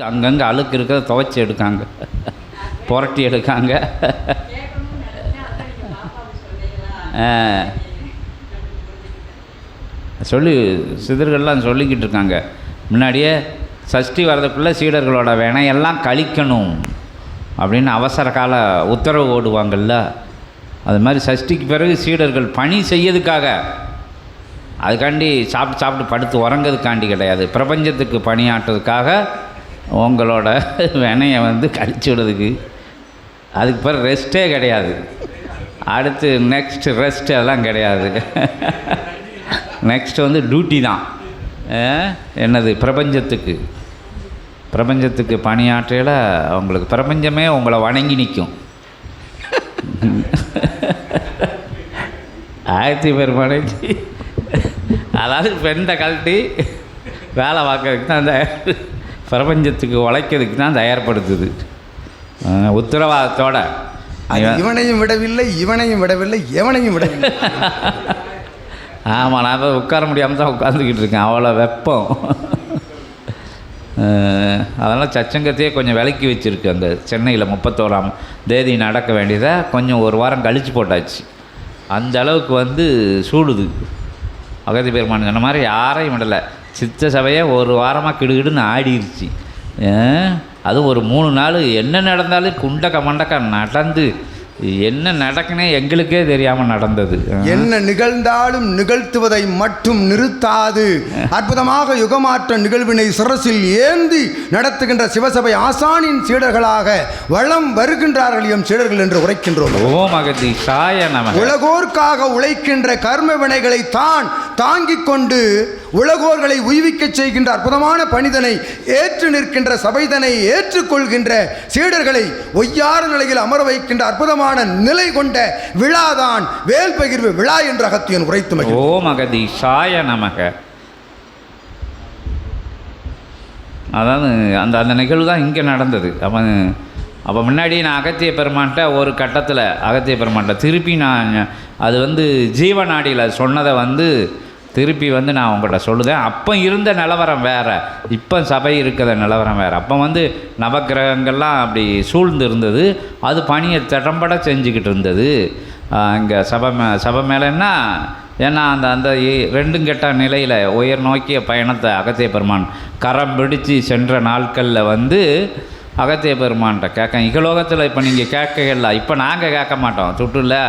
அங்கங்கே அழுக்கு இருக்கிறத துவைச்சி எடுக்காங்க. புரட்டி எடுக்காங்க. சொல்லி சிதர்கள்லாம் சொல்லிக்கிட்டு இருக்காங்க. முன்னாடியே சஷ்டி வரதுக்குள்ளே சீடர்களோட வினையெல்லாம் கழிக்கணும் அப்படின்னு அவசர கால உத்தரவு ஓடுவாங்கள்ல அது மாதிரி சஷ்டிக்கு பிறகு சீடர்கள் பணி செய்யறதுக்காக அதுக்காண்டி சாப்பிட்டு சாப்பிட்டு படுத்து உறங்கிறதுக்காண்டி கிடையாது. பிரபஞ்சத்துக்கு பணியாற்றுறதுக்காக உங்களோட வினையை வந்து கழிச்சு விடுறதுக்கு. அதுக்கு பிறகு ரெஸ்ட்டே கிடையாது. அடுத்து நெக்ஸ்ட் ரெஸ்ட் எல்லாம் கிடையாது. நெக்ஸ்ட் வந்து டியூட்டி தான். என்னது? பிரபஞ்சத்துக்கு. பிரபஞ்சத்துக்கு பணியாற்றையில் உங்களுக்கு பிரபஞ்சமே உங்களை வணங்கி நிற்கும் ஆயிரத்தி பேர் அதாவது பெண்டை கழட்டி வேலை பார்க்கறதுக்கு தான் அந்த பிரபஞ்சத்துக்கு உழைக்கிறதுக்கு தான் தயார்படுத்துது. உத்தரவாதத்தோட. இவனையும் விடவில்லை இவனையும் விடவில்லை எவனையும் விடவில்லை. ஆமாம் நான் தான் உட்கார முடியாமல் தான் உட்காந்துக்கிட்டு இருக்கேன். அவ்வளோ வெப்பம். அதெல்லாம் சச்சங்கத்தையே கொஞ்சம் விலக்கி வச்சுருக்கு அந்த சென்னையில் முப்பத்தோராம் தேதி நடக்க வேண்டியதை கொஞ்சம் ஒரு வாரம் கழித்து போட்டாச்சு. அந்த அளவுக்கு வந்து சூடுது. அகதி பெருமான் சொன்ன மாதிரி யாரையும் விடலை. சித்த சபையை ஒரு வாரமாக கிடுகிடுன்னு ஆடிருச்சு. அதுவும் ஒரு மூணு நாள். என்ன நடந்தாலும் குண்டக்க மண்டக்க நடந்து என்ன நடக்குனே எங்களுக்கே தெரியாமல் நடந்தது. என்ன நிகழ்ந்தாலும் நிகழ்த்துவதை மட்டும் நிறுத்தாது. அற்புதமாக யுகமாற்ற நிகழ்வினை சிரசில் ஏந்தி நடத்துகின்ற சிவசபை ஆசானின் சீடர்களாக வளம் வருகின்றார்கள் எம் சீடர்கள் என்று உரைக்கின்றோம். ஓம் அகதி சாய நம உலகோர்க்காக உழைக்கின்ற கர்ம வினைகளை தான் தாங்கிக் கொண்டு உலகோர்களை உய்விக்கச் செய்கின்ற அற்புதமான பணிதனை ஏற்று நிற்கின்ற சபைதனை ஏற்றுக்கொள்கின்ற சீடர்களை ஒய்யாறு நிலையில் அமர வைக்கின்ற அற்புதமான நிலை கொண்ட விழாதான் வேல் பகிர்வு விழா என்று அகத்தியன் உரைத்து ஓ மகதி சாய நமக. அதாவது அந்த அந்த நிகழ்வு தான் இங்கே நடந்தது. அவன் அப்போ முன்னாடி நான் அகத்திய பெருமான்ட்ட ஒரு கட்டத்தில் அகத்திய பெருமான்ட்ட திருப்பி நான் அது வந்து ஜீவநாடியில் சொன்னதை வந்து திருப்பி வந்து நான் உங்கள்கிட்ட சொல்லுதேன். அப்போ இருந்த நிலவரம் வேறு. இப்போ சபை இருக்கிற நிலவரம் வேறு. அப்போ வந்து நவக்கிரகங்கள்லாம் அப்படி சூழ்ந்து இருந்தது அது பணியை திடம்பட செஞ்சுக்கிட்டு இருந்தது. இங்கே சபை மே சபை மேலேன்னா ஏன்னா அந்த அந்த ரெண்டும் கெட்ட நிலையில் உயர் நோக்கிய பயணத்தை அகத்திய பெருமான் கரம் பிடிச்சு சென்ற நாட்களில் வந்து அகத்திய பெருமான்கிட்ட கேட்க இகலோகத்தில் இப்போ நீங்கள் கேட்கல இப்போ நாங்கள் கேட்க மாட்டோம். துட்டு இல்லை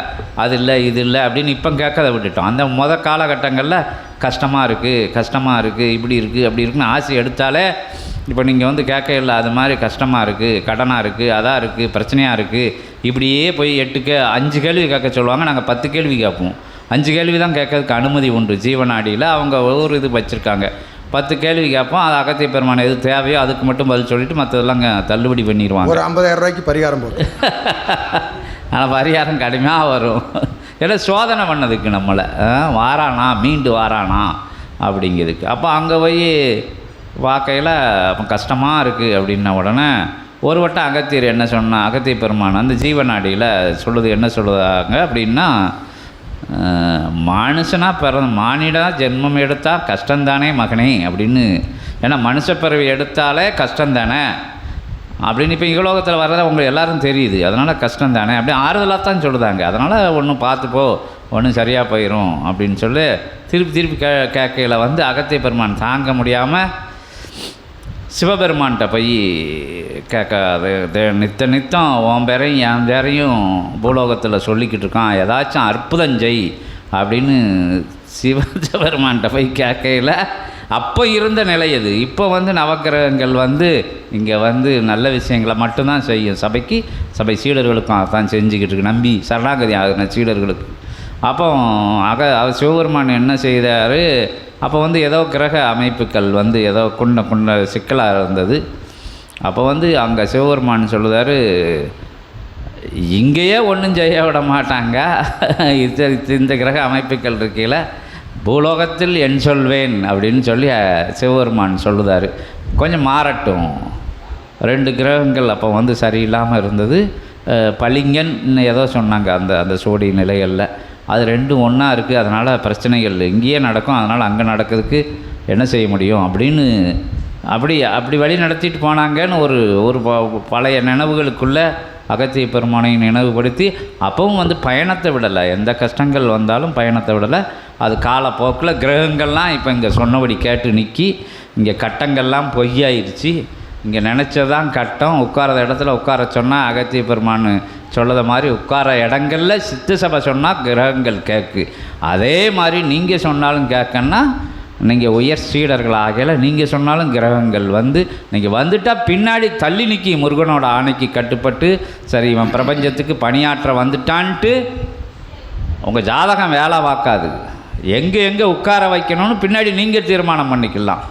அது இல்லை இது இல்லை அப்படின்னு இப்போ கேட்கறத விட்டுட்டோம். அந்த முத காலகட்டங்களில் கஷ்டமாக இருக்குது கஷ்டமாக இருக்குது இப்படி இருக்குது அப்படி இருக்குன்னு ஆசை எடுத்தாலே இப்போ நீங்கள் வந்து கேட்க இல்லை அது மாதிரி கஷ்டமாக இருக்குது கடனாக இருக்குது அதாக இருக்குது பிரச்சனையாக இருக்குது இப்படியே போய் எட்டு கே அஞ்சு கேள்வி கேட்க சொல்லுவாங்க. நாங்கள் பத்து கேள்வி கேட்போம். அஞ்சு கேள்வி தான் கேட்கறதுக்கு அனுமதி உண்டு. ஜீவநாடியில் அவங்க ஒரு இது வச்சுருக்காங்க. பத்து கேள்வி கேட்போம் அது அகத்திய பெருமான் எது தேவையோ அதுக்கு மட்டும் பதில் சொல்லிட்டு மற்றதெல்லாம் தள்ளுபடி பண்ணிடுவாங்க. ஒரு ஐம்பதாயிரம் ரூபாய்க்கு பரிகாரம் போட்டு. ஆனால் பரிகாரம் கடுமையாக வரும். ஏன்னா சோதனை பண்ணதுக்கு நம்மளை. வாரானா மீண்டு வாரானா அப்படிங்கிறதுக்கு. அப்போ அங்கே போய் வாக்கையில் அப்போ கஷ்டமாக இருக்குது அப்படின்ன உடனே ஒரு வட்டம் அகத்தியர் என்ன சொன்னா அகத்திய பெருமான் அந்த ஜீவநாடியில் சொல்லுது என்ன சொல்லுதாங்க அப்படின்னா மனுஷனாக மனுஷனா பிறந்த மானிடா ஜென்மம் எடுத்தால் கஷ்டந்தானே மகனே அப்படின்னு. ஏன்னா மனுஷ பிறவி எடுத்தாலே கஷ்டந்தானே அப்படின்னு இப்போ இகலோகத்தில் வர்றத உங்களுக்கு எல்லாரும் தெரியுது. அதனால் கஷ்டம் தானே அப்படி ஆறுதலாக தான் சொல்லுதாங்க. அதனால் ஒன்றும் பார்த்துப்போ ஒன்றும் சரியாக போயிடும் அப்படின்னு சொல்லி திருப்பி திருப்பி கே கேட்கையில் வந்து அகத்திய பெருமான் தாங்க முடியாமல் சிவபெருமான்கிட்ட போய் கேட்காது நித்த நித்தம் உன் பேரையும் என் பேரையும் பூலோகத்தில் சொல்லிக்கிட்டு இருக்கான். ஏதாச்சும் அற்புதம் ஜெய் அப்படின்னு சிவ சிவபெருமான்கிட்ட போய் கேட்கையில் அப்போ இருந்த நிலை அது இப்போ வந்து நவக்கிரகங்கள் வந்து இங்கே வந்து நல்ல விஷயங்களை மட்டும்தான் செய்யும். சபைக்கு சபை சீடர்களுக்கும் அதான் செஞ்சுக்கிட்டு இருக்கு. நம்பி சரணாகதி ஆகின சீடர்களுக்கு. அப்போ அக சிவபெருமான் என்ன செய்தார்? அப்போ வந்து ஏதோ கிரக அமைப்புகள் வந்து ஏதோ குண்ட குண்ட சிக்கலாக இருந்தது. அப்போ வந்து அங்கே சிவபெருமான் சொல்லுதார் இங்கேயே ஒன்றும் செய்ய விட மாட்டாங்க. இது இந்த கிரக அமைப்புகள் இருக்கையில் பூலோகத்தில் என் சொல்வேன் அப்படின்னு சொல்லி சிவபெருமான் சொல்லுதார். கொஞ்சம் மாறட்டும். ரெண்டு கிரகங்கள் அப்போ வந்து சரியில்லாமல் இருந்தது. பளிங்கன் ஏதோ சொன்னாங்க அந்த அந்த சோடி நிலைகளில். அது ரெண்டும் ஒன்றா இருக்குது அதனால் பிரச்சனைகள் இங்கேயே நடக்கும் அதனால் அங்கே நடக்கிறதுக்கு என்ன செய்ய முடியும் அப்படின்னு அப்படி அப்படி வழி நடத்திட்டு போனாங்கன்னு ஒரு ஒரு ப- பழைய நினைவுகளுக்குள்ளே அகத்திய பெருமானை நினைவுபடுத்தி அப்பவும் வந்து பயணத்தை விடலை. எந்த கஷ்டங்கள் வந்தாலும் பயணத்தை விடலை. அது காலப்போக்கில் கிரகங்கள்லாம் இப்போ இங்கே சொன்னபடி கேட்டு நிற்கி இங்கே கட்டங்கள்லாம் பொய்யாயிருச்சு. இங்கே நினச்சதான் கட்டம். உட்கார இடத்துல உட்கார சொன்னால் அகத்திய பெருமான் சொல்லத மாதிரி உட்கார இடங்களில் சித்து சபை சொன்னால் கிரகங்கள் கேட்கு அதே மாதிரி நீங்கள் சொன்னாலும் கேட்கன்னா நீங்கள் உயர் சீடர்கள் ஆகலை நீங்கள் சொன்னாலும் கிரகங்கள் வந்து நீங்கள் வந்துட்டால் பின்னாடி தள்ளி நிற்கி முருகனோட ஆணைக்கு கட்டுப்பட்டு சரி இவன் பிரபஞ்சத்துக்கு பணியாற்ற வந்துட்டான்ட்டு உங்கள் ஜாதகம் வேலை பார்க்காது. எங்கே எங்கே உட்கார வைக்கணும்னு பின்னாடி நீங்கள் தீர்மானம் பண்ணிக்கலாம்.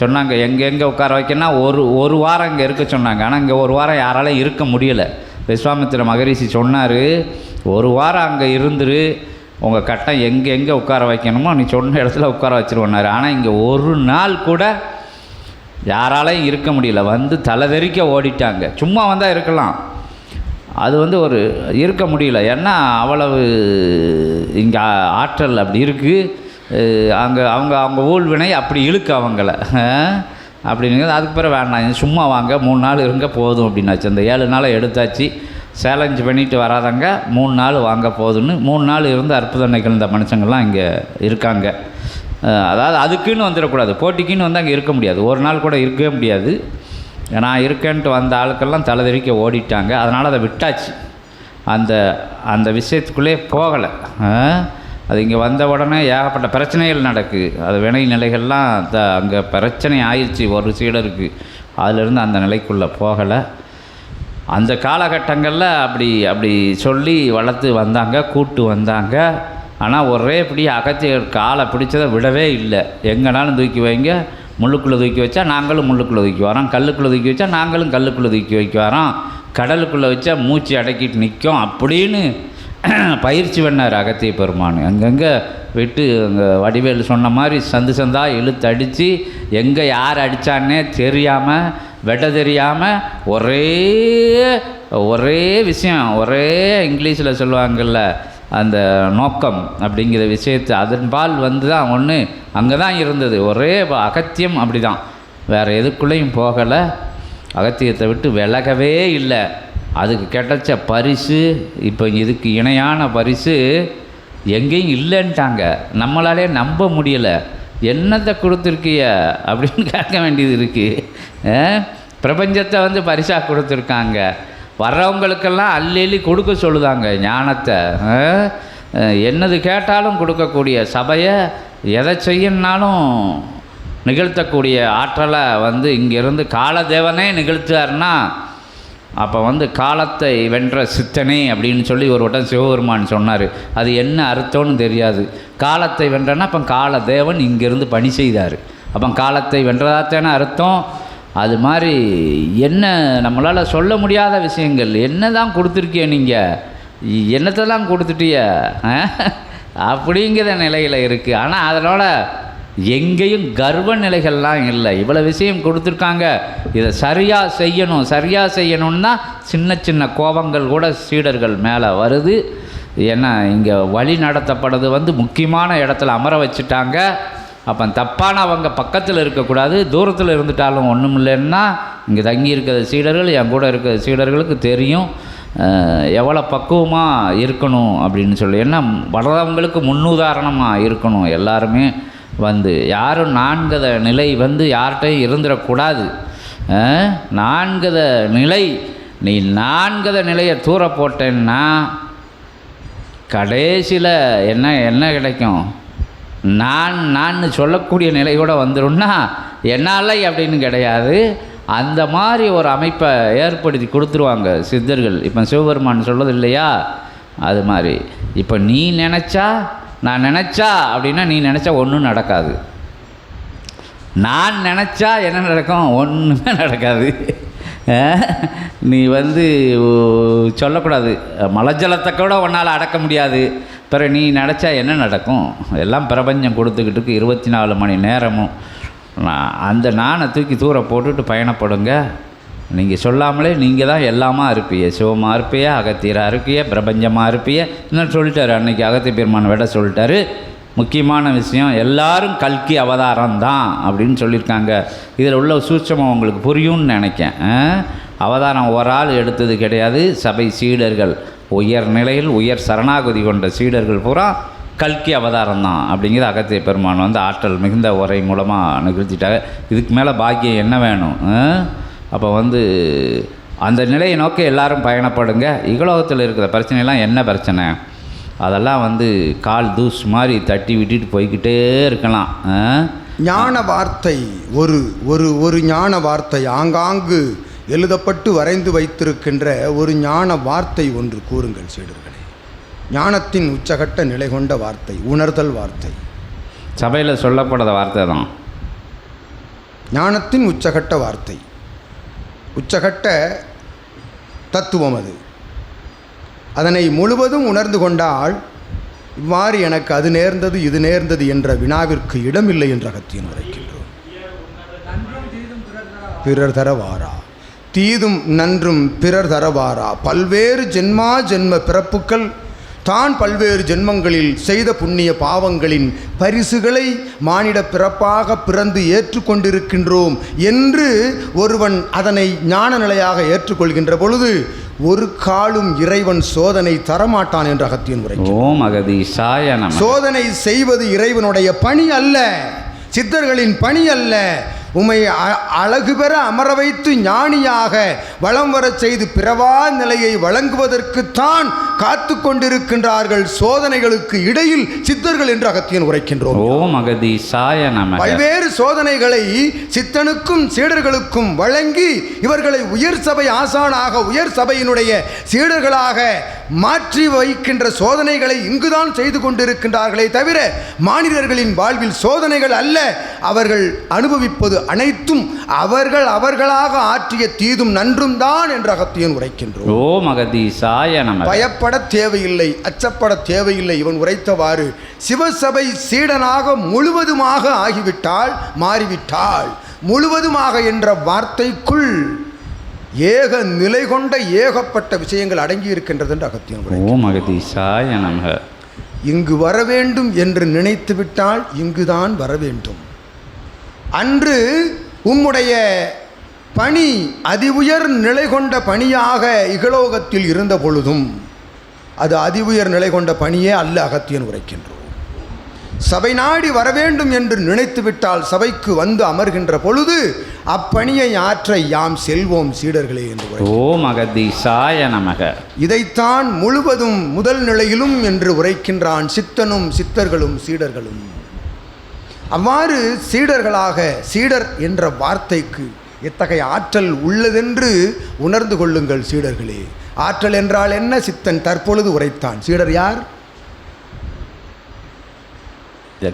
சொன்னாங்க எங்கே எங்கே உட்கார வைக்கணும்னா ஒரு ஒரு வாரம் இங்கே இருக்க சொன்னாங்க. ஆனால் இங்கே ஒரு வாரம் யாராலையும் இருக்க முடியலை. விஸ்வாமித்திர மகரிஷி சொன்னார் ஒரு வாரம் அங்கே இருந்துரு உங்கள் கட்டம் எங்கே எங்கே உட்கார வைக்கணுமோ நீ சொன்ன இடத்துல உட்கார வச்சுருவோன்னாரு ஆனால் இங்கே ஒரு நாள் கூட யாராலையும் இருக்க முடியல. வந்து தலைதெறிக்க ஓடிட்டாங்க. சும்மா வந்தால் இருக்கலாம். அது வந்து ஒரு இருக்க முடியல. ஏன்னா அவ்வளவு இங்கே ஆற்றல் அப்படி இருக்குது அங்கே அவங்க அவங்க ஊழ்வினை அப்படி இழுக்கு அவங்கள. அப்படிங்கிறது அதுக்கு பிறகு வேண்டாம் சும்மா வாங்க மூணு நாள் இருங்க போதும் அப்படின்னாச்சு. அந்த ஏழு நாளை எடுத்தாச்சு. சேலஞ்ச் பண்ணிட்டு வராதங்க மூணு நாள் வாங்க போதும்னு. மூணு நாள் இருந்து அற்புதம் நிகழ்ந்த மனுஷங்கள்லாம் இங்கே இருக்காங்க. அதாவது அதுக்குன்னு வந்துடக்கூடாது. போட்டிக்குன்னு வந்து அங்கே இருக்க முடியாது. ஒரு நாள் கூட இருக்கவே முடியாது. நான் இருக்கேன்ட்டு வந்த ஆளுக்கெல்லாம் தலைதெறிக்க ஓடிட்டாங்க. அதனால் அதை விட்டாச்சு. அந்த அந்த விஷயத்துக்குள்ளே போகலை. அது இங்கே வந்த உடனே ஏகப்பட்ட பிரச்சனைகள் நடக்குது அது வினை நிலைகள்லாம் த அங்கே பிரச்சனை ஆயிடுச்சு ஒரு சீடருக்கு. அதிலிருந்து அந்த நிலைக்குள்ளே போகலை. அந்த காலகட்டங்களில் அப்படி அப்படி சொல்லி வளர்த்து வந்தாங்க கூட்டு வந்தாங்க. ஆனால் ஒரே இப்படி அகத்தியர் காலை பிடிச்சதை விடவே இல்லை. எங்கேனாலும் தூக்கி வைங்க. முள்ளுக்குள்ளே தூக்கி வச்சா நாங்களும் முள்ளுக்குள்ளே தூக்கி வரோம். கல்லுக்குள்ளே தூக்கி வச்சா நாங்களும் கல்லுக்குள்ளே தூக்கி வைக்க வரோம். கடலுக்குள்ளே வச்சா மூச்சு அடக்கிட்டு நிற்கும். அப்படின்னு பயிற்சி பண்ணார் அகத்திய பெருமான். அங்கங்கே விட்டு அங்கே வடிவேல் சொன்ன மாதிரி சந்து சந்தா இழுத்து அடித்து எங்கே யார் அடித்தான்னே தெரியாமல் வெட்ட தெரியாமல் ஒரே ஒரே விஷயம் ஒரே இங்கிலீஷில் சொல்லுவாங்கள்ல அந்த நோக்கம் அப்படிங்கிற விஷயத்தை அதன்பால் வந்து தான் ஒன்று அங்கே தான் இருந்தது. ஒரே அகத்தியம் அப்படி தான் வேறு எதுக்குள்ளேயும் போகலை. அகத்தியத்தை விட்டு விலகவே இல்லை. அதுக்கு கிடைச்ச பரிசு இப்போ இதுக்கு இணையான பரிசு எங்கேயும் இல்லைன்ட்டாங்க. நம்மளாலே நம்ப முடியலை. என்னத்தை கொடுத்துருக்கிய அப்படின்னு கேட்க வேண்டியது இருக்குது பிரபஞ்சத்தை வந்து பரிசாக கொடுத்துருக்காங்க. வர்றவங்களுக்கெல்லாம் அள்ளி அள்ளி கொடுக்க சொல்லுதாங்க ஞானத்தை. என்னது கேட்டாலும் கொடுக்கக்கூடிய சபையை எதை செய்யணுனாலும் நிகழ்த்தக்கூடிய ஆற்றலை வந்து இங்கேருந்து காலதேவனே நிகழ்த்தாருன்னா அப்போ வந்து காலத்தை வென்ற சித்தனே அப்படின்னு சொல்லி ஒரு வட்டம் சிவபெருமான் சொன்னார். அது என்ன அர்த்தம்னு தெரியாது. காலத்தை வென்றனா அப்போ காலதேவன் இங்கேருந்து பணி செய்தார். அப்போ காலத்தை வென்றதாத்தானே அர்த்தம். அது மாதிரி என்ன நம்மளால் சொல்ல முடியாத விஷயங்கள். என்ன தான் கொடுத்துருக்கிய நீங்கள் என்னத்தை தான் கொடுத்துட்டிய அப்படிங்கிற நிலையில் இருக்குது ஆனால் அதனோட எங்கேயும் கர்வ நிலைகள்லாம் இல்லை. இவ்வளோ விஷயம் கொடுத்துருக்காங்க. இதை சரியாக செய்யணும் சரியாக செய்யணும்னா சின்ன சின்ன கோபங்கள் கூட சீடர்கள் மேலே வருது. ஏன்னா இங்கே வழி நடத்தப்படுறது வந்து முக்கியமான இடத்துல அமர வச்சுட்டாங்க. அப்போ தப்பான அவங்க பக்கத்தில் இருக்கக்கூடாது. தூரத்தில் இருந்துட்டாலும் ஒன்றும் இல்லைன்னா இங்கே தங்கி இருக்கிற சீடர்கள் என் கூட இருக்கிற சீடர்களுக்கு தெரியும். எவ்வளோ பக்குவமாக இருக்கணும் அப்படின்னு சொல்லி. ஏன்னா வளர்றவங்களுக்கு முன்னுதாரணமாக இருக்கணும் எல்லாருமே. வந்து. யாரும் நான்கத நிலை வந்து யார்கிட்டையும் இருந்துடக்கூடாது. நான்கத நிலை. நீ நான்கத நிலையை தூர போட்டேன்னா கடைசியில் என்ன என்ன கிடைக்கும்? நான் நான் சொல்லக்கூடிய நிலை கூட வந்துடும்னா என்னால் அப்படின்னு கிடையாது. அந்த மாதிரி ஒரு அமைப்பை ஏற்படுத்தி கொடுத்துருவாங்க சித்தர்கள். இப்போ சிவபெருமான் சொல்றது இல்லையா? அது மாதிரி. இப்போ நீ நினச்சா நான் நினச்சா அப்படின்னா நீ நினச்சா ஒன்றும் நடக்காது. நான் நினச்சா என்ன நடக்கும்? ஒன்றுமே நடக்காது. நீ வந்து சொல்லக்கூடாது. மலஜலத்தை கூட உன்னால் அடக்க முடியாது. பிறகு நீ நினச்சா என்ன நடக்கும்? எல்லாம் பிரபஞ்சம் கொடுத்துக்கிட்டு இருக்கு. இருபத்தி நாலு மணி நேரமும். நான் அந்த நானை தூக்கி தூர போட்டுட்டு பயணப்படுங்க. நீங்கள் சொல்லாமலே நீங்கள் தான் எல்லாமா இருப்பீங்க சிவமாக இருப்பிய அகத்தியராக இருப்பிய பிரபஞ்சமாக இருப்பிய. இன்னும் சொல்லிட்டாரு? அன்றைக்கி அகத்திய பெருமான் விட சொல்லிட்டாரு. முக்கியமான விஷயம் எல்லாரும் கல்கி அவதாரம் தான் அப்படின்னு சொல்லியிருக்காங்க. இதில் உள்ள சூட்சமம் உங்களுக்கு புரியும்னு நினைக்கேன். ஆ? அவதாரம் ஒரு ஆள் எடுத்தது கிடையாது. சபை சீடர்கள் உயர் நிலையில் உயர் சரணாகுதி கொண்ட சீடர்கள் பூரா கல்கி அவதாரம் தான் அப்படிங்கிறது அகத்திய பெருமான் வந்து ஆற்றல் மிகுந்த உரை மூலமாக நிகழ்த்திட்டாங்க இதுக்கு மேலே பாக்கியம் என்ன வேணும்? அப்போ வந்து அந்த நிலையை நோக்கி எல்லாரும் பயணப்படுங்க. இகலோகத்தில் இருக்கிற பிரச்சனைலாம் என்ன பிரச்சனை? அதெல்லாம் வந்து கால் தூஸ் மாதிரி தட்டி விட்டுட்டு போய்க்கிட்டே இருக்கலாம்? ஞான வார்த்தை ஒரு ஒரு ஒரு ஞான வார்த்தை ஆங்காங்கு எழுதப்பட்டு வரைந்து வைத்திருக்கின்ற ஒரு ஞான வார்த்தை ஒன்று கூறுங்கள் சீடர்களே. ஞானத்தின் உச்சகட்ட நிலை கொண்ட வார்த்தை உணர்தல் வார்த்தை. சபையில் சொல்லப்படாத வார்த்தை தான். ஞானத்தின் உச்சகட்ட வார்த்தை. உச்சகட்ட தத்துவம் அது. அதனை முழுவதும் உணர்ந்து கொண்டால் இவ்வாறு எனக்கு அது நேர்ந்தது இது நேர்ந்தது என்ற வினாவிற்கு இடமில்லை என்ற அகத்தியன் உரைக்கின்றோம் பிறர் தரவாரா? தீதும் நன்றும் பிறர் தரவாரா? பல்வேறு ஜென்மா ஜென்ம பிறப்புக்கள் தான் பல்வேறு ஜென்மங்களில் செய்த புண்ணிய பாவங்களின் பரிசுகளை மானிட பிறப்பாக பிறந்து ஏற்றுக்கொண்டிருக்கின்றோம் என்று ஒருவன் அதனை ஞான நிலையாக ஏற்றுக்கொள்கின்ற பொழுது ஒரு காலும் இறைவன் சோதனை தரமாட்டான் என்ற அகத்தியன் உரை ஓம் அகதீஷாய நம சோதனை செய்வது இறைவனுடைய பணி அல்ல சித்தர்களின் பணி அல்ல. உம்மை அ- அழகு பெற அமர வைத்து ஞானியாக வளம் வரச் செய்து பிறவா நிலையை வழங்குவதற்குத்தான் காத்து கொண்டிருக்கின்றார்கள் சோதனைகளுக்கு இடையில் சித்தர்கள் என்று அகத்தியன் உரைக்கின்றோம். ஓம் அகதீஷாய நம பல்வேறு சோதனைகளை சித்தனுக்கும் சீடர்களுக்கும் வழங்கி இவர்களை உயர் சபை ஆசானாக உயர் சபையினுடைய சீடர்களாக மாற்றி வைக்கின்ற சோதனைகளை இங்குதான் செய்து கொண்டிருக்கின்றார்களே தவிர மானிடர்களின் வாழ்வில் சோதனைகள் அல்ல. அவர்கள் அனுபவிப்பது அனைத்தும் அவர்கள் அவர்களாக ஆற்றிய தீதும் நன்றும் தான் என்று அகத்தியன் உரைக்கின்றோம். ஓம் அகதீஷாய நம பயப்பட தேவையில்லை அச்சப்பட தேவையில்லை இவன் உரைத்தவாறு சிவசபை சீடனாக முழுவதுமாக ஆகிவிட்டால் மாறிவிட்டால் முழுவதுமாக என்ற வார்த்தைக்குள் ஏக நிலை கொண்ட ஏகப்பட்ட விஷயங்கள் அடங்கி இருக்கின்றது என்று அகத்தியம் உரை. ஓம் அகதீஷாய நம இங்கு வர வேண்டும் என்று நினைத்து விட்டால் இங்குதான் வர வேண்டும். அன்று உம்முடைய பணி அதி உயர் நிலை கொண்ட பணியாக இகலோகத்தில் இருந்த பொழுதும் அது அதி உயர் நிலை கொண்ட பணியே அல்ல அகத்தியன் உரைக்கின்றோம். சபை நாடி வரவேண்டும் என்று நினைத்து விட்டால் சபைக்கு வந்து அமர்கின்ற பொழுது அப்பணியை ஆற்ற யாம் செல்வோம் சீடர்களே என்று ஓம் அகதீஷாய நமக. இதைத்தான் முழுவதும் முதல் நிலையிலும் என்று உரைக்கின்றான் சித்தனும் சித்தர்களும் சீடர்களும். அவ்வாறு சீடர்களாக சீடர் என்ற வார்த்தைக்கு எத்தகைய ஆற்றல் உள்ளதென்று உணர்ந்து கொள்ளுங்கள் சீடர்களே. ஆற்றல் என்றால் என்ன? சித்தன் தற்பொழுது உரைத்தான். சீடர் யார்?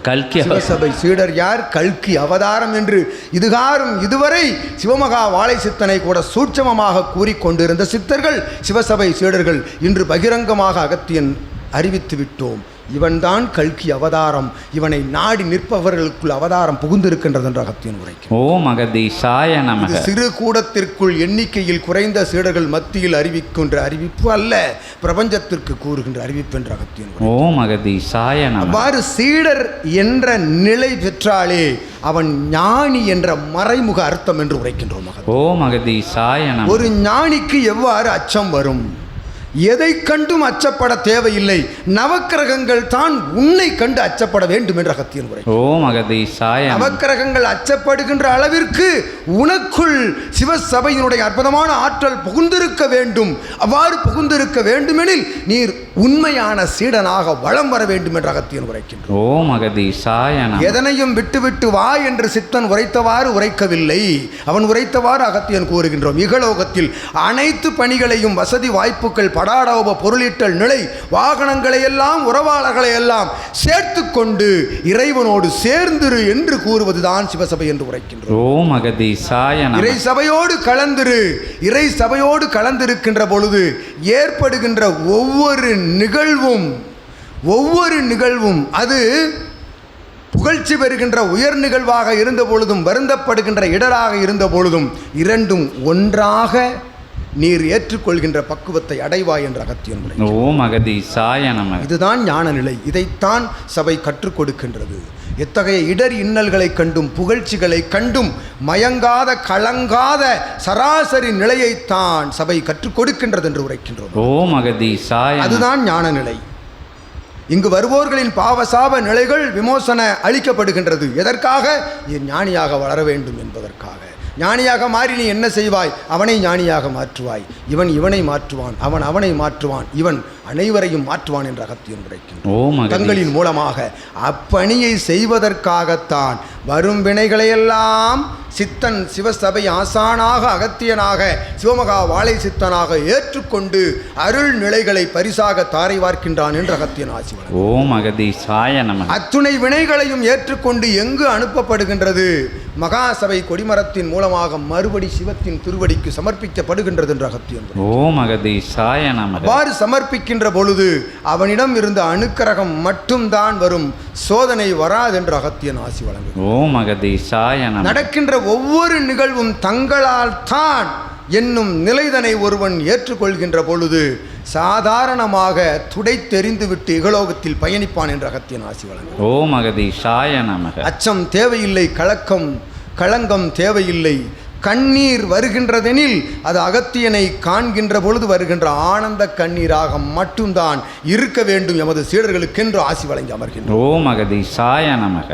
கல்கி சிவசபை சீடர் யார்? கல்கி அவதாரம் என்று இதுகாரும் இதுவரை சிவமகா வாழை சித்தனை கூட சூட்சமமாக கூறிக்கொண்டிருந்த சித்தர்கள் சிவசபை சீடர்கள் இன்று பகிரங்கமாக அகத்தியன் அறிவித்து விட்டோம். இவன்தான் கல்கி அவதாரம். இவனை நாடி நிற்பவர்களுக்குள் அவதாரம் புகுந்திருக்கின்றது என்று அகத்தியன் உரைக்கும் ஓம் அகதீஷாய இது நமக சிறு கூடத்திற்குள் எண்ணிக்கையில் குறைந்த சீடர்கள் மத்தியில் அறிவிக்கின்ற அறிவிப்பு அல்ல பிரபஞ்சத்திற்கு கூறுகின்ற அறிவிப்பு என்று அகத்தியன் அகதீஷாய நம அவ்வாறு சீடர் என்ற நிலை பெற்றாலே அவன் ஞானி என்ற மறைமுக அர்த்தம் என்று உரைக்கின்றோம் அகதீஷாய நம ஒரு ஞானிக்கு எவ்வாறு அச்சம் வரும்? எதை கண்டும் அச்சப்பட தேவையில்லை. நவக்கிரகங்கள் தான் உன்னை கண்டு அச்சப்பட வேண்டும் என்று அகத்தியன் உரை. ஓம் அகதீஷாய நம நவக்கிரகங்கள் அச்சப்படுகின்ற அளவிற்கு உனக்குள் சிவசபையினுடைய அற்புதமான ஆற்றல் புகுந்திருக்க வேண்டும். அவ்வாறு புகுந்திருக்க வேண்டுமெனில் நீர் உண்மையான சீடனாக வளம் வர வேண்டும் என்று அகத்தியன் உரைக்கின்றோம் ஓம் அகதீஷாய நம. எதனையும் விட்டுவிட்டு வா என்று சித்தன் உரைத்தவாறு உரைக்கவில்லை. அவன் உரைத்தவாறு அகத்தியன் கூறுகின்றோம். இகலோகத்தில் அனைத்து பணிகளையும் வசதி வாய்ப்புகள் படாடோப பொருளீட்டல் நிலை வாகனங்களை எல்லாம் உறவாளர்களை எல்லாம் சேர்த்து கொண்டு இறைவனோடு சேர்ந்திரு என்று கூறுவதுதான் சிவசபை என்று உரைக்கின்றோம். ஓம் அகதீஷாய நம. இறை சபையோடு கலந்திரு. இறை சபையோடு கலந்திருக்கின்ற பொழுது ஏற்படுகின்ற ஒவ்வொரு நிகழ்வும் ஒவ்வொரு நிகழ்வும் அது புகழ்ச்சி பெறுகின்ற உயர் நிகழ்வாக இருந்த பொழுதும் வருந்தப்படுகின்ற இடராக இருந்த பொழுதும் இரண்டும் ஒன்றாக நீர் ஏற்றுக்கொள்கின்ற பக்குவத்தை அடைவாய் என்ற அகத்தியன் உரை ஓம் அகதீசாய நமக. இதுதான் ஞான நிலை இதைத்தான் சபை கற்றுக் கொடுக்கின்றது. எத்தகைய இடர் இன்னல்களை கண்டும் புகழ்ச்சிகளை கண்டும் மயங்காத கலங்காத சராசரி நிலையைத்தான் சபை கற்றுக் கொடுக்கின்றது என்று உரைக்கின்றோம். அதுதான் ஞான நிலை இங்கு வருவோர்களின் பாவசாப நிலைகள் விமோசன அளிக்கப்படுகின்றது. எதற்காக? ஞானியாக வளர வேண்டும் என்பதற்காக. ஞானியாக மாறி நீ என்ன செய்வாய்? அவனை ஞானியாக மாற்றுவாய். இவன் இவனை மாற்றுவான். அவன் அவனை மாற்றுவான். இவன் அனைவரையும் மாற்றுவான் என்ற அகத்தியம் உரைக்கின்றான். தங்களின் மூலமாக அப்பணியை செய்வதற்காகத்தான் வரும் வினைகளையெல்லாம் சித்தன் சிவசபை ஆசானாக அகத்தியனாக சிவமகா வாழை சித்தனாக ஏற்றுக்கொண்டு அருள் நிலைகளை பரிசாக தாரை வார்க்கின்றான் என்று அகத்தியன் ஆசி வழங்கும். ஓம் அகதீசாய நமக அத்துணை வினைகளையும் ஏற்றுக்கொண்டு எங்கு அனுப்பப்படுகின்றது? மகாசபை கொடிமரத்தின் மூலமாக மறுபடி சிவத்தின் திருவடிக்கு சமர்ப்பிக்கப்படுகின்றது என்று அகத்தியன். ஓம் அகதீசாய நமக அவ்வாறு சமர்ப்பிக்கின்ற பொழுது அவனிடம் இருந்த அணுக்கரகம் மட்டும்தான் வரும். சோதனை வராதென்று அகத்தியன் ஆசி வழங்கும் ஓம் அகதீசாய நடக்கின்ற ஒவ்வொரு நிகழ்வும் தங்களால் தான் என்னும் நிலைதனை ஒருவன் ஏற்றுக்கொள்கின்ற பொழுது சாதாரணமாக துடைத்தெறிந்துவிட்டு இகலோகத்தில் பயணிப்பான் என்ற அகத்தியன் ஆசி வழங்கும் அகதீசாய நமக. அச்சம் தேவையில்லை கலக்கம் களங்கம் தேவையில்லை. கண்ணீர் வருகின்றதெனில் அது அகத்தியனை காண்கின்ற பொழுது வருகின்ற ஆனந்த கண்ணீராக மட்டும்தான் இருக்க வேண்டும் எமது சீடர்களுக்கென்று ஆசி வழங்கி அமர்கின்றோம். ஓம் அகதீசாய நமக.